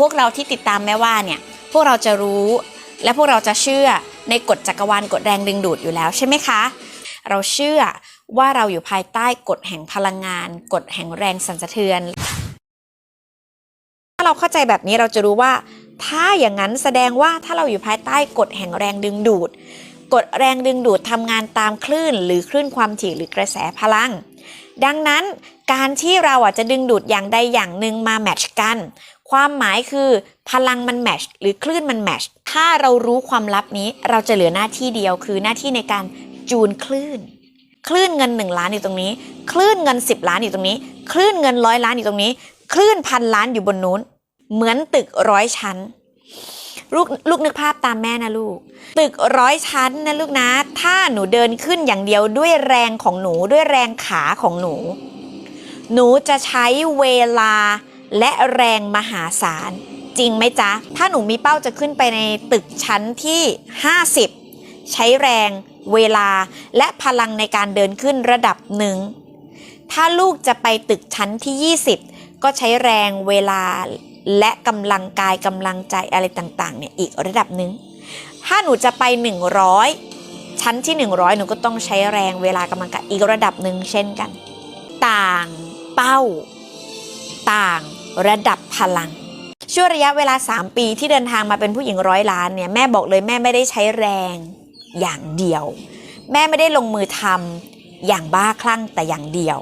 พวกเราที่ติดตามแม่ว่าเนี่ยพวกเราจะรู้ และพวกเราจะเชื่อในกฎจักรวาลกฎแรงดึงดูดอยู่แล้วใช่ไหมคะ เราเชื่อว่าเราอยู่ภายใต้กฎแห่งพลังงานกฎแห่งแรงสั่นสะเทือน ถ้าเราเข้าใจแบบนี้เราจะรู้ว่า ถ้าอย่างนั้นแสดงว่าถ้าเราอยู่ภายใต้กฎแห่งแรงดึงดูดกฎแรงดึงดูดทำงานตามคลื่น หรือคลื่นความถี่หรือกระแสพลัง ดังนั้นการที่เราอะจะดึงดูดอย่างใดอย่างหนึ่งมาแมทช์กัน ความหมายคือพลังมันแมทช์หรือคลื่นมันแมทช์ถ้าเรารู้ความลับนี้เราจะเหลือหน้าที่เดียวคือหน้าที่ในการจูนคลื่น คลื่นเงิน 1 ล้านอยู่ตรงนี้ คลื่นเงิน 10 ล้านอยู่ตรงนี้ คลื่นเงินร้อยล้านอยู่ตรงนี้ คลื่นพันล้านอยู่บนนู้น เหมือนตึกร้อยชั้น ลูกลูกนึกภาพตามแม่นะลูก ตึกร้อยชั้นนะลูกนะ ถ้าหนูเดินขึ้นอย่างเดียวด้วยแรงของหนูด้วยแรงขาของหนู หนูจะใช้เวลาและแรงมหาศาล จริงไหมจ๊ะ ถ้าหนูมีเป้าจะขึ้นไปในตึกชั้นที่ 50 ใช้แรงเวลาและพลังในการเดินขึ้นระดับหนึ่ง ถ้าลูกจะไปตึกชั้นที่ 20 ก็ใช้แรงเวลา และกำลังกายกำลังใจอะไรต่างๆเนี่ยอีกระดับหนึ่งถ้าหนูจะไป 100 ชั้นที่ 100 หนูก็ต้องใช้แรงเวลากำลังกายอีกระดับหนึ่งเช่นกัน ต่างเป้า ต่างระดับพลังช่วงระยะเวลา 3 ปีที่เดินทางมาเป็นผู้หญิงร้อยล้านเนี่ยแม่บอกเลยแม่ไม่ได้ใช้แรงอย่างเดียว แม่ไม่ได้ลงมือทำอย่างบ้าคลั่งแต่อย่างเดียว